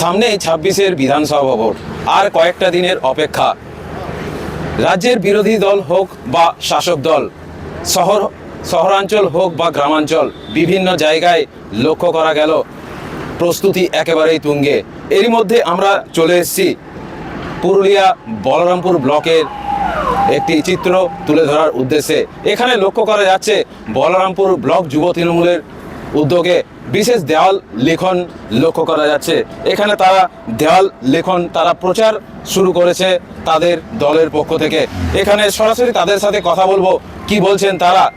সামনেই ছাব্বিশের বিধানসভা ভোট, আর কয়েকটা দিনের অপেক্ষা। রাজ্যের বিরোধী দল হোক বা শাসক দল, শহর, শহরাঞ্চল হোক বা গ্রামাঞ্চল, বিভিন্ন জায়গায় লক্ষ্য করা গেল। প্রস্তুতি একেবারেই তুঙ্গে। এরই মধ্যে আমরা চলে এসেছি পুরুলিয়া বলরামপুর ব্লকের একটি চিত্র তুলে ধরার উদ্দেশ্যে। এখানে লক্ষ্য করা যাচ্ছে বলরামপুর ব্লক যুব তৃণমূলের উদ্যোগে বিশেষ দেওয়াল লেখন লক্ষ্য করা যাচ্ছে। এখানে তারা দেওয়াল লেখন তারা প্রচার শুরু করেছে তাদের দলের পক্ষ থেকে। এখানে সরাসরি তাদের সাথে কথা বলব। কি বলছেন তারা?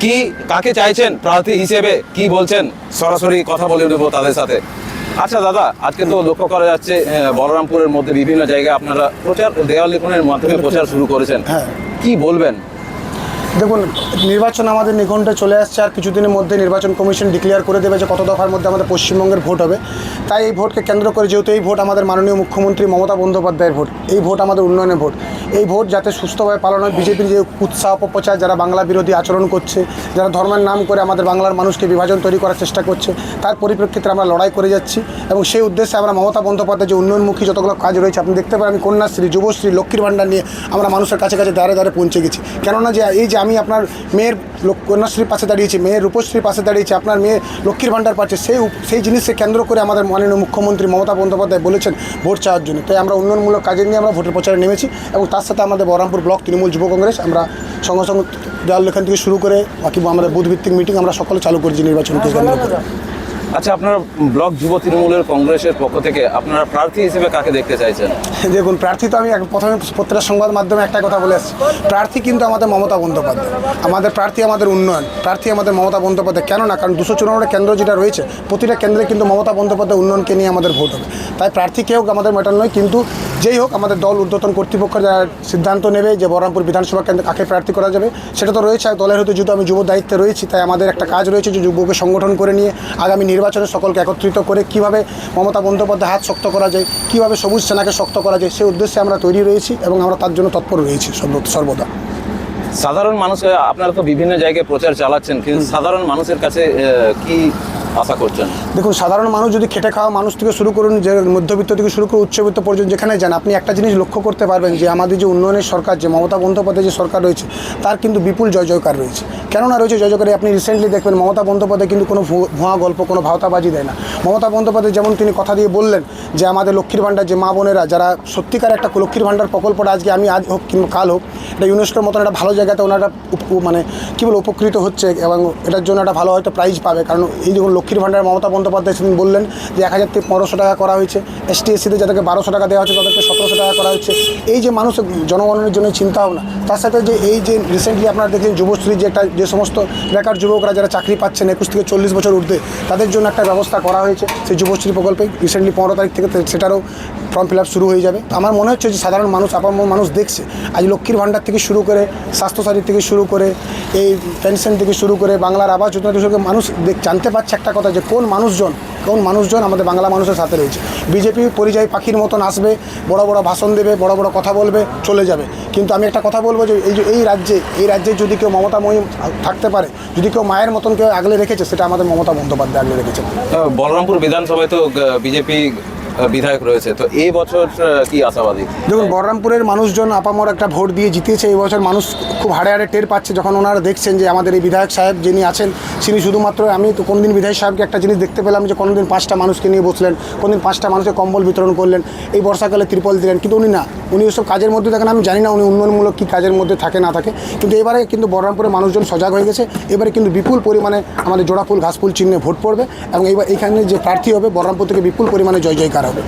কি কাকে চাইছেন প্রার্থী হিসেবে? কি বলছেন? সরাসরি কথা বলে নেব তাদের সাথে। আচ্ছা দাদা আজকে তো লক্ষ্য করা যাচ্ছে বলরামপুরের মধ্যে বিভিন্ন জায়গায় আপনারা প্রচার দেওয়াল লেখনের মাধ্যমে প্রচার শুরু করেছেন। হ্যাঁ। কি বলবেন? দেখুন, নির্বাচন আমাদের নিকটে চলে আসছে আর কিছুদিনের মধ্যে নির্বাচন কমিশন ডিক্লেয়ার করে দেবে যে কত দফার মধ্যে আমাদের পশ্চিমবঙ্গের ভোট হবে। তাই এই ভোটকে কেন্দ্র করে যেহেতু এই ভোট আমাদের মাননীয় মুখ্যমন্ত্রী মমতা বন্দ্যোপাধ্যায়ের ভোট, এই ভোট আমাদের উন্নয়নের ভোট। এই ভোট যাতে সুস্থভাবে পালন হয়, বিজেপির যে উৎসাহ অপপ্রচার যারা বাংলা বিরোধী আচরণ করছে, যারা ধর্মের নাম করে আমাদের বাংলার মানুষকে বিভাজন তৈরি করার চেষ্টা করছে, তার পরিপ্রেক্ষিতে আমরা লড়াই করে যাচ্ছি এবং সেই উদ্দেশ্যে আমরা মমতা বন্দ্যোপাধ্যায় যে উন্নয়নমুখী যতগুলো কাজ রয়েছে, আপনি দেখতে পারেন আমি কন্যাশ্রী, যুবশ্রী, লক্ষ্মীর ভাণ্ডার নিয়ে আমরা মানুষের কাছে কাছে দ্বারে দ্বারে পৌঁছে গেছি। কেননা যে এই যে আমি আপনার মেয়ের কন্যাশ্রীর পাশে দাঁড়িয়েছি, মেয়ের রূপশ্রীর পাশে দাঁড়িয়েছি, আপনার মেয়ে লক্ষ্মীর ভাণ্ডার পাচ্ছে, সেই সেই জিনিসকে কেন্দ্র করে আমাদের মাননীয় মুখ্যমন্ত্রী মমতা বন্দ্যোপাধ্যায় বলেছেন ভোট চাওয়ার জন্য। তাই আমরা উন্নয়নমূলক কাজে নিয়ে আমরা ভোটের প্রচারে নেমেছি এবং তার সাথে আমাদের বহরমপুর ব্লক তৃণমূল যুব কংগ্রেস, আমরা সঙ্গে সঙ্গে দেওয়াল লেখান থেকে শুরু করে বাকি আমাদের বুথভিত্তিক মিটিং আমরা সকলে চালু করেছি নির্বাচনকে কেন্দ্র করে। আচ্ছা আপনারা ব্লক যুব তৃণমূলের কংগ্রেসের পক্ষ থেকে আপনারা প্রার্থী হিসেবে কাকে দেখতে চাইছেন? দেখুন, প্রার্থী তো আমি প্রথমে প্রত্যেকটা সংবাদ মাধ্যমে একটা কথা বলে আসছি প্রার্থী কিন্তু আমাদের মমতা বন্দ্যোপাধ্যায়। আমাদের প্রার্থী আমাদের উন্নয়ন। প্রার্থী আমাদের মমতা বন্দ্যোপাধ্যায়। কেন না? কারণ দুশো চুরানব্বই কেন্দ্র যেটা রয়েছে, প্রতিটা কেন্দ্রে কিন্তু মমতা বন্দ্যোপাধ্যায় উন্নয়নকে নিয়ে আমাদের ভোট হবে। তাই প্রার্থী কেউ আমাদের ম্যাটার নয়, কিন্তু যেই হোক আমাদের দল ঊর্ধ্বতন কর্তৃপক্ষ যারা সিদ্ধান্ত নেবে যে বহরমপুর বিধানসভা কেন্দ্রে কাকে প্রার্থী করা যাবে সেটা তো রয়েছে। আর দলের হয়তো যেহেতু আমি যুব দায়িত্বে রয়েছি তাই আমাদের একটা কাজ রয়েছে যে যুবকে সংগঠন করে নিয়ে আগামী নির্বাচনে সকলকে একত্রিত করে কীভাবে মমতা বন্দ্যোপাধ্যায় হাত শক্ত করা যায় কীভাবে সবুজ সেনাকে শক্ত করা যায় সেই উদ্দেশ্যে আমরা তৈরি রয়েছি এবং আমরা তার জন্য তৎপর রয়েছি সর্ব- সর্বদা। সাধারণ মানুষ আপনারা তো বিভিন্ন জায়গায় প্রচার চালাচ্ছেন কিন্তু সাধারণ মানুষের কাছে কি আশা করছেন? দেখুন, সাধারণ মানুষ যদি খেটে খাওয়া মানুষ থেকে শুরু করুন, যে মধ্যবিত্ত থেকে শুরু করে উচ্চবিত্ত পর্যন্ত যেখানে যান, আপনি একটা জিনিস লক্ষ্য করতে পারবেন যে আমাদের যে উন্নয়নের সরকার, যে মমতা বন্দ্যোপাধ্যায় যে সরকার রয়েছে, তার কিন্তু বিপুল জয় জয়কার রয়েছে। কেননা রয়েছে জয় জয়কারে আপনি রিসেন্টলি দেখবেন মমতা বন্দ্যোপাধ্যায় কিন্তু কোনো ভুয়া গল্প, কোনো ভাওতাবাজি দেয় না। মমতা বন্দ্যোপাধ্যায় যেমন তিনি কথা দিয়ে বললেন যে আমাদের লক্ষ্মীর ভাণ্ডার, যে মা বোনেরা, যারা সত্যিকার একটা লক্ষ্মীর ভাণ্ডার প্রকল্পটা আজকে আমি আজ হোক কিংবা কাল হোক, এটা ইউনেস্কোর মতন একটা ভালো জায়গাতে ওনারা মানে কী বলে উপকৃত হচ্ছে এবং এটার জন্য একটা ভালো হয়তো প্রাইজ পাবে। কারণ এই যখন লক্ষ্মীর ভাণ্ডার মমতা বন্দ্যোপাধ্যায় সেদিন বললেন যে এক হাজার থেকে পনেরোশো টাকা করা হয়েছে এস টি এসসিতে যাদেরকে বারোশো টাকা দেওয়া হয়েছে, তাদেরকে সতেরোশো টাকা করা হয়েছে। এই যে মানুষের জনগণের জন্য চিন্তা ভাবনা, তার সাথে যে এই যে রিসেন্টলি আপনারা দেখলেন যুবশ্রী যে একটা, যে সমস্ত বেকার যুবকরা যারা চাকরি পাচ্ছেন, একুশ থেকে চল্লিশ বছর ঊর্ধ্বে, তাদের জন্য একটা ব্যবস্থা করা হয়েছে। সেই যুবশ্রী প্রকল্পে রিসেন্টলি পনেরো তারিখ থেকে সেটারও ফর্ম ফিল শুরু হয়ে যাবে। আমার মনে হচ্ছে যে সাধারণ মানুষ, আপামর মানুষ দেখছে। আজ লক্ষ্মীর ভাণ্ডার থেকে শুরু করে স্বাস্থ্যসাথী থেকে শুরু করে, এই পেনশন থেকে শুরু করে, বাংলার আবাস যোজনা থেকে মানুষ জানতে পারছে একটা কথা যে কোন মানুষজন কোন মানুষজন আমাদের বাংলা মানুষের সাথে রয়েছে। বিজেপি পরিযায়ী পাখির মতন আসবে, বড় বড় ভাষণ দেবে, বড় বড় কথা বলবে, চলে যাবে। কিন্তু আমি একটা কথা বলব যে এই যে, এই রাজ্যে এই রাজ্যে যদি কেউ মমতাময়ী থাকতে পারে, যদি কেউ মায়ের মতন কেউ আগলে রেখেছে, সেটা আমাদের মমতা বন্দ্যোপাধ্যায় আগলে রেখেছে। বলরামপুর বিধানসভায় তো বিজেপি বিধায়ক রয়েছে। তো এই বছর কি আশাবাদী? দেখুন, বহরমপুরের মানুষজন আপামর একটা ভোট দিয়ে জিতিয়েছে। এই বছর মানুষ খুব হাড়ে হাড়ে টের পাচ্ছে যখন ওনারা দেখছেন যে আমাদের এই বিধায়ক সাহেব যিনি আছেন, তিনি শুধুমাত্র, আমি তো কোনোদিন বিধায়ক সাহেবকে একটা জিনিস দেখতে পেলাম যে কোনোদিন পাঁচটা মানুষকে নিয়ে বসলেন, কোনোদিন পাঁচটা মানুষকে কম্বল বিতরণ করলেন, এই বর্ষাকালে ত্রিপল দিলেন, কিন্তু উনি না। উনি ওসব কাজের মধ্যে থাকেন, আমি জানি না উনি উন্নয়নমূলক কী কাজের মধ্যে থাকে, না থাকে। কিন্তু এবারে কিন্তু বহরমপুরে মানুষজন সজাগ হয়ে গেছে। এবারে কিন্তু বিপুল পরিমাণে আমাদের জোড়াফুল ঘাসফুল চিহ্নে ভোট পড়বে এবং এবার এখানে যে প্রার্থী হবে, বহরমপুর থেকে বিপুল পরিমাণে জয় জয়কার হবে